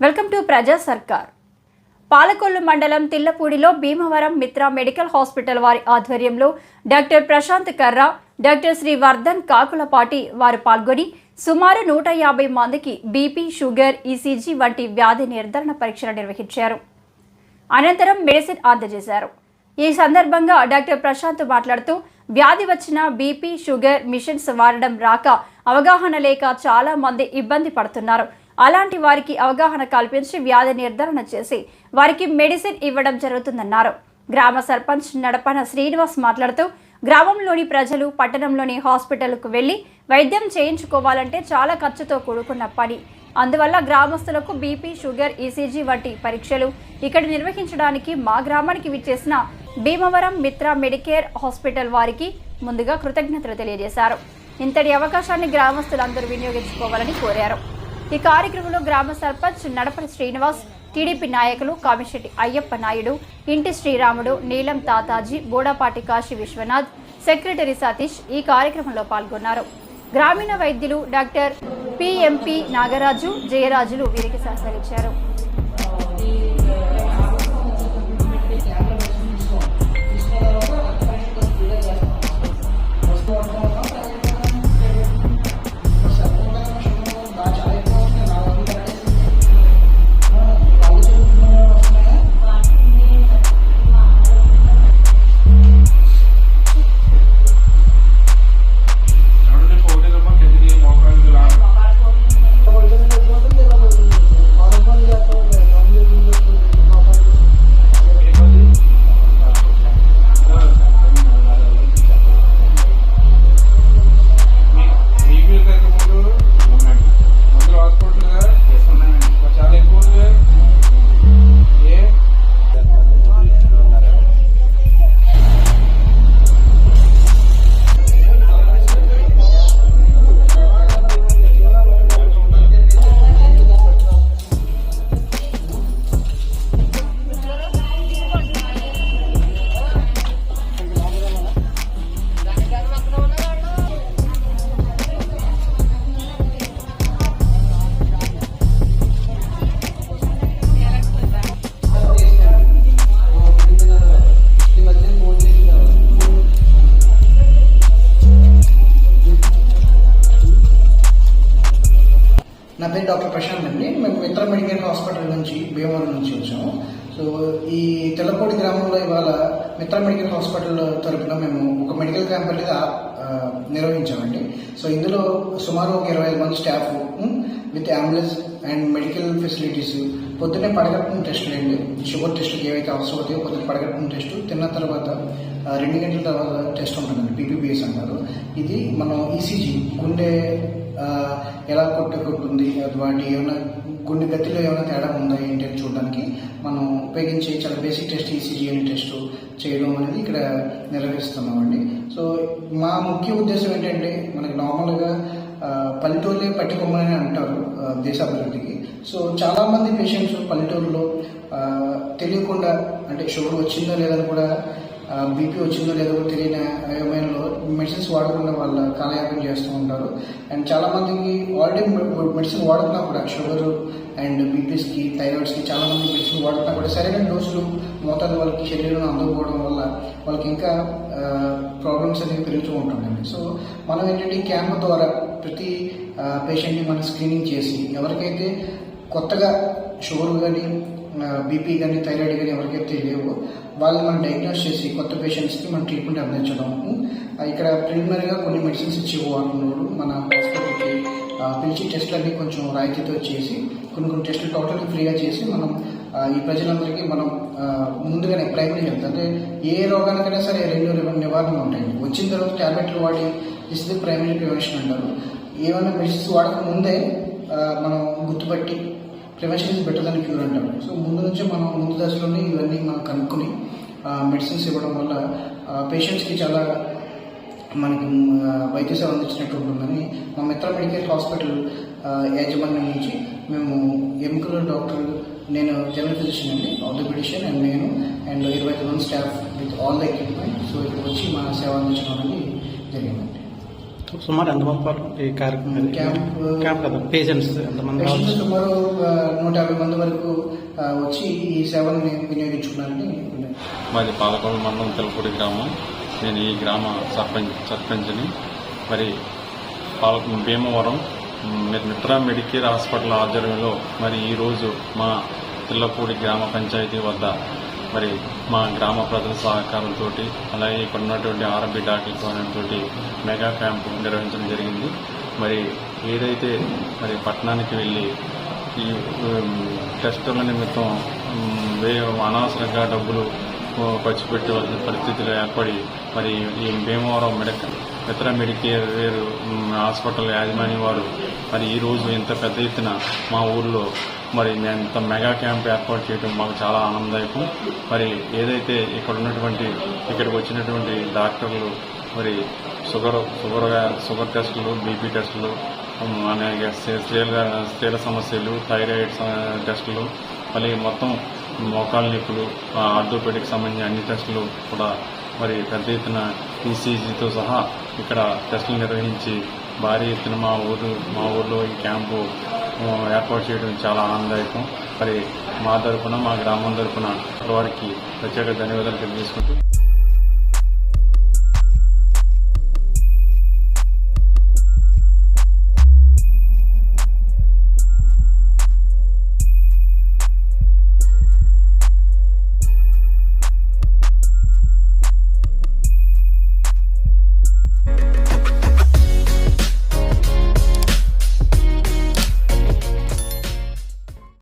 Welcome to ప్రజా సర్కార్. పాలకొల్లు మండలం తిల్లపూడిలో భీమవరం మిత్ర మెడికల్ హాస్పిటల్ వారి ఆధ్వర్యంలో డాక్టర్ ప్రశాంత్ కర్రా డాక్టర్ శ్రీ వర్ధన్ కాకులపాటి వారు పాల్గొని సుమారు నూట యాభై మందికి బీపీ షుగర్ ఈసీజీ వంటి వ్యాధి నిర్ధారణ పరీక్షలు నిర్వహించారు. అనంతరం మెడిసిన్ అందజేశారు. ఈ సందర్భంగా డాక్టర్ ప్రశాంత్ మాట్లాడుతూ వ్యాధి వచ్చిన బీపీ షుగర్ మిషన్స్ వాడడం రాక అవగాహన లేక చాలా మంది ఇబ్బంది పడుతున్నారు. అలాంటి వారికి అవగాహన కల్పించి వ్యాధి నిర్ధారణ చేసి వారికి మెడిసిన్ ఇవ్వడం జరుగుతుందన్నారు. గ్రామ సర్పంచ్ నడపన శ్రీనివాస్ మాట్లాడుతూ గ్రామంలోని ప్రజలు పట్టణంలోని హాస్పిటల్కు వెళ్ళి వైద్యం చేయించుకోవాలంటే చాలా ఖర్చుతో కూడుకున్న పని. అందువల్ల గ్రామస్తులకు బీపీ షుగర్ ఈసీజీ వంటి పరీక్షలు ఇక్కడ నిర్వహించడానికి మా గ్రామానికి విచ్చేసిన భీమవరం మిత్ర మెడికేర్ హాస్పిటల్ వారికి ముందుగా కృతజ్ఞతలు తెలియజేశారు. ఇంతటి అవకాశాన్ని గ్రామస్తులందరూ వినియోగించుకోవాలని కోరారు. ఈ కార్యక్రమంలో గ్రామ సర్పంచ్ నడపల శ్రీనివాస్ టీడీపీ నాయకులు కామిశెట్టి అయ్యప్ప నాయుడు ఇంటి శ్రీరాముడు నీలం తాతాజీ బోడాపాటి కాశీ విశ్వనాథ్ సెక్రటరీ సతీష్ ఈ కార్యక్రమంలో పాల్గొన్నారు. గ్రామీణ వైద్యులు డాక్టర్ పిఎంపి నాగరాజు జయరాజులు వీరికి సహకరించారు. నా పేరు డాక్టర్ ప్రశాంత్ అండి. మేము మిత్ర మెడికల్ హాస్పిటల్ నుంచి భీమవరం నుంచి వచ్చాము. సో ఈ తెల్లపూడి గ్రామంలో ఇవాళ మిత్ర మెడికల్ హాస్పిటల్ తరపున మేము ఒక మెడికల్ క్యాంప్ అనేది నిర్వహించామండి. సో ఇందులో సుమారు ఒక ఇరవై ఐదు మంది staff with ambulance and medical facilities పొద్దున్నే పడగట్టిన టెస్టులు అండి. షుగర్ టెస్ట్కి ఏవైతే అవసరం అవుతాయో పొద్దున్న పడగట్టిన టెస్ట్ తిన్న తర్వాత రెండు గంటల తర్వాత టెస్ట్ ఉంటుందండి పీపీబీఎస్ అంటారు. ఇది మనం ఈసీజీ గుండె ఎలా కొట్టుకుంటుంది వాటి ఏమైనా కొన్ని గతిలో ఏమైనా తేడా ఉందా ఏంటి అని చూడడానికి మనం ఉపయోగించే చాలా బేసిక్ టెస్ట్ ఈసీజీ అనే టెస్ట్ చేయడం అనేది ఇక్కడ నిర్వహిస్తున్నామండి. సో మా ముఖ్య ఉద్దేశం ఏంటంటే మనకి నార్మల్గా పల్లెటూరులే పట్టుకోమని అంటారు దేశాభివృద్ధికి. దేశ అభివృద్ధికి సో చాలామంది పేషెంట్స్ పల్లెటూరులో తెలియకుండా అంటే షుగర్ వచ్చిందో లేదని కూడా బీపీ వచ్చిందో లేదో తెలియని ఏమైనా మెడిసిన్స్ వాడకుండా వాళ్ళ కాలయాపన చేస్తూ ఉంటారు. అండ్ చాలామందికి ఆల్రెడీ మెడిసిన్ వాడుతున్నా కూడా షుగర్ అండ్ బీపీస్కి థైరాయిడ్స్కి చాలామంది మెడిసిన్ వాడుతున్నా కూడా సరైన డోసులు మోతాదు వాళ్ళకి శరీరంలో అందకపోవడం వల్ల వాళ్ళకి ఇంకా ప్రాబ్లమ్స్ అనేవి పెరుగుతూ ఉంటుందండి. సో మనం ఏంటంటే క్యాంప్ ద్వారా ప్రతి పేషెంట్ని మనం స్క్రీనింగ్ చేసి ఎవరికైతే కొత్తగా షుగర్ కానీ బీపీ కానీ థైరాయిడ్ కానీ ఎవరికైతే లేవో వాళ్ళని మనం డయాగ్నోస్ చేసి కొత్త పేషెంట్స్కి మనం ట్రీట్మెంట్ అందించడం. ఇక్కడ ప్రిలిమినరీగా కొన్ని మెడిసిన్స్ ఇచ్చి మన హాస్పిటల్కి పిలిచి టెస్టులన్నీ కొంచెం రాయితీతో చేసి కొన్ని కొన్ని టెస్టులు టోటల్గా ఫ్రీగా చేసి మనం ఈ ప్రజలందరికీ మనం ముందుగానే ప్రైమరీ హెల్త్ అంటే ఏ రోగానికైనా సరే రెండు రెండు నివారణలు ఉంటాయి వచ్చిన తర్వాత ట్యాబ్లెట్లు వాడి ఇస్తే ప్రైమరీ ప్రివెన్షన్ అంటారు. ఏమైనా మెడిసిన్స్ వాడక ముందే మనం గుర్తుపట్టి prevention is better than cure అంటారు సో ముందు నుంచే మనం ముందు దశలోనే ఇవన్నీ మనం కనుక్కొని మెడిసిన్స్ ఇవ్వడం వల్ల పేషెంట్స్కి చాలా మనకి వైద్య సేవ అందించినట్టు ఉంటుందని మా మిత్ర మెడికల్ హాస్పిటల్ యాజమాన్యం నుంచి మేము ఎముకల డాక్టర్ నేను జనరల్ ఫిజిషియన్ అండి ఆర్థోపెడిషియన్ అండ్ నేను అండ్ ఇరవై ఐదు staff with all the equipment. So ఇక్కడ వచ్చి మా సేవ అందించడం అనేది జరిగిందండి. సుమారు ఎంతమంది పాల్గొ ఈ కార్యక్రమం? క్యాంప్ క్యాంప్ కదా పేషెంట్స్ ఎంతమంది? సుమారు నూట యాభై మంది వరకు వచ్చి ఈ సేవలను వినియోగించుకున్నారని. మాది పాలకొండ మండలం తెలపూడి గ్రామం నేను ఈ గ్రామ సర్పంచ్ సర్పంచ్ని మరి పాల భీమవరం మిత్ర మెడికేర్ హాస్పిటల్ ఆధ్వర్యంలో మరి ఈరోజు మా తిల్లపూడి గ్రామ పంచాయతీ వద్ద మరి మా గ్రామ ప్రజల సహకారంతో అలాగే ఇక్కడ ఉన్నటువంటి ఆర్ఎంపీ డాక్టర్ సహాయంతో మెగా క్యాంపు నిర్వహించడం జరిగింది. మరి ఏదైతే మరి పట్టణానికి వెళ్ళి ఈ టెస్టుల నిమిత్తం వే అనవసరంగా డబ్బులు ఖర్చు పెట్టవలసిన పరిస్థితులు ఏర్పడి మరి ఈ భీమవరం మెడికల్ మిత్ర మెడికేర్ వేరు హాస్పిటల్ యాజమాన్యం వారు. మరి ఈ రోజు ఇంత పెద్ద ఎత్తున మా ఊర్లో మరి మేము ఇంత మెగా క్యాంప్ ఏర్పాటు చేయడం మాకు చాలా ఆనందదాయకం. మరి ఏదైతే ఇక్కడ ఉన్నటువంటి ఇక్కడికి వచ్చినటువంటి డాక్టర్లు మరి షుగర్ షుగర్ షుగర్ టెస్టులు బీపీ టెస్టులు అనేక స్త్రీల స్త్రీల సమస్యలు థైరాయిడ్ టెస్టులు మళ్ళీ మొత్తం మోకాళ్ళ నొప్పులు ఆర్థోపెడిక్ సంబంధించిన అన్ని టెస్టులు కూడా మరి పెద్ద ఎత్తున ఈసీజీతో సహా ఇక్కడ టెస్టులు నిర్వహించి భారీ ఎత్తున మా ఊరు మా ఊర్లో ఈ క్యాంపు ఏర్పాటు చేయడం చాలా ఆనందదాయకం. మరి మా తరపున మా గ్రామం తరపున వారికి ప్రత్యేక ధన్యవాదాలు తెలియజేసుకుంటూ